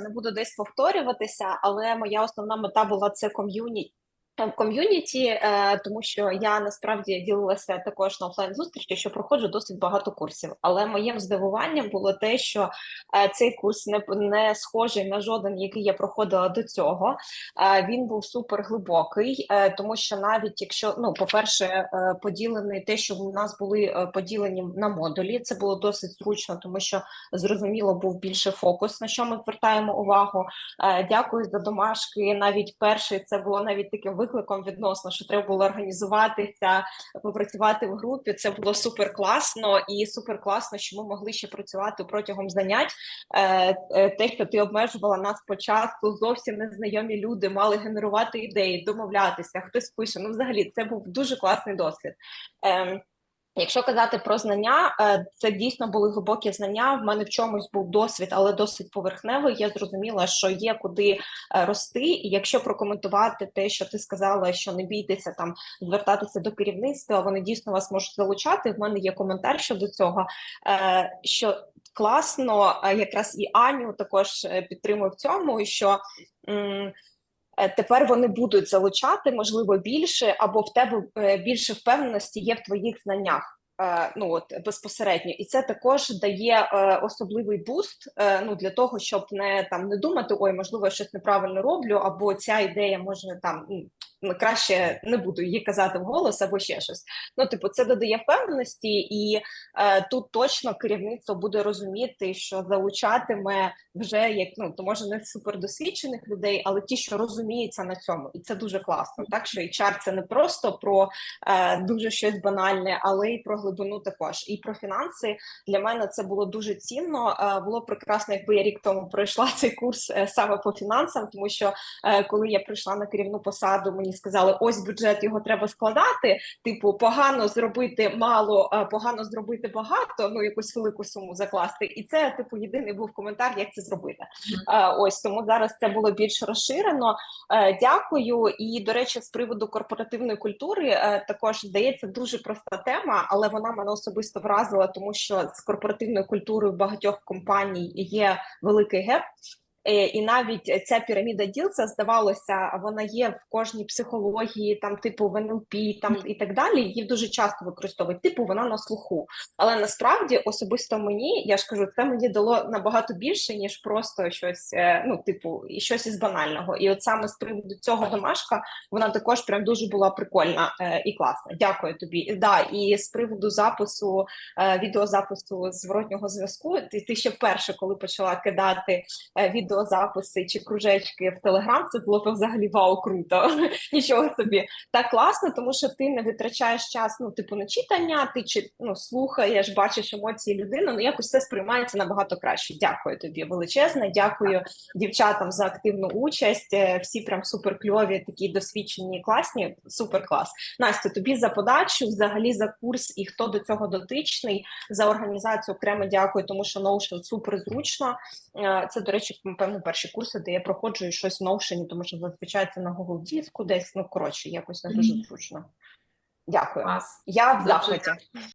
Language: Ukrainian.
не буду десь повторюватися, але моя основна мета була це ком'юніті. Ком'юніті, е, тому що я насправді ділилася також на офлайн зустрічі, що проходжу досить багато курсів. Але моїм здивуванням було те, що е, цей курс не не схожий на жоден, який я проходила до цього. Е, він був супер глибокий, тому що навіть якщо ну, по-перше, поділений те, що в нас були поділені на модулі, це було досить зручно, тому що зрозуміло був більше фокус, на що ми звертаємо увагу. Дякую за домашки. Навіть перший це було навіть таким викликом відносно, що треба було організуватися, попрацювати в групі. Це було супер класно і супер класно, що ми могли ще працювати протягом занять. Е, е, Те, що ти обмежувала нас по часу, зовсім незнайомі люди мали генерувати ідеї, домовлятися. Хтось пише. Ну, взагалі, це був дуже класний досвід. Якщо казати про знання, е, це дійсно були глибокі знання. В мене в чомусь був досвід, але досить поверхневий. Я зрозуміла, що є куди е, рости. І якщо прокоментувати те, що ти сказала, що не бійтеся там звертатися до керівництва, вони дійсно вас можуть залучати. В мене є коментар щодо цього, е, що класно, якраз і Аню також підтримую в цьому, що. Тепер вони будуть залучати, можливо, більше, або в тебе більше впевненості є в твоїх знаннях. Ну от безпосередньо, і це також дає е, особливий буст. Е, ну для того, щоб не там не думати, ой, можливо, я щось неправильно роблю, або ця ідея може там краще не буду її казати в голос або ще щось. Ну, типу, це додає впевненості, і е, тут точно керівництво буде розуміти, що залучатиме вже як ну то може не супердосвідчених людей, але ті, що розуміються на цьому, і це дуже класно. Так що HR – це не просто про е, дуже щось банальне, але й про глибину також. І про фінанси для мене це було дуже цінно. Е, було прекрасно, якби я рік тому пройшла цей курс е, саме по фінансам, тому що е, коли я прийшла на керівну посаду, мені сказали, ось бюджет його треба складати. Типу, погано зробити мало, погано зробити багато. Ну якусь велику суму закласти. І це типу єдиний був коментар, як це зробити. Mm. Ось тому зараз це було більш розширено. Дякую. І до речі, з приводу корпоративної культури також здається дуже проста тема, але вона мене особисто вразила, тому що з корпоративною культурою багатьох компаній є великий геп. Е, і навіть ця піраміда діл, це здавалося, вона є в кожній психології, там типу в НЛП, там і так далі. Її дуже часто використовують. Типу вона на слуху. Але насправді особисто мені, я ж кажу, це мені дало набагато більше, ніж просто щось, е, ну, типу, і щось із банального. І от саме з приводу цього домашка вона також прям дуже була прикольна е, і класна. Дякую тобі. Да, І з приводу запису відеозапису зворотнього зв'язку, ти, ти ще перше, коли почала кидати відео відеозаписи чи кружечки в Телеграм, це було б взагалі вау, круто. Нічого собі так класно, тому що ти не витрачаєш час, ну, типу, на читання, ти чи ну, слухаєш, бачиш емоції людини, ну якось це сприймається набагато краще. Дякую тобі величезне. Дякую дівчатам за активну участь. Е, всі прям супер кльові, такі досвідчені, класні, супер клас. Настя, тобі за подачу, взагалі за курс і хто до цього дотичний за організацію окремо дякую, тому що Notion супер зручно. Е, це, до речі, напевно, перші курси, де я проходжу і щось в Notion, тому що зазвичай це на Google диску десь, ну коротше, якось не дуже зручно. Дякую. Клас. Я в захваті.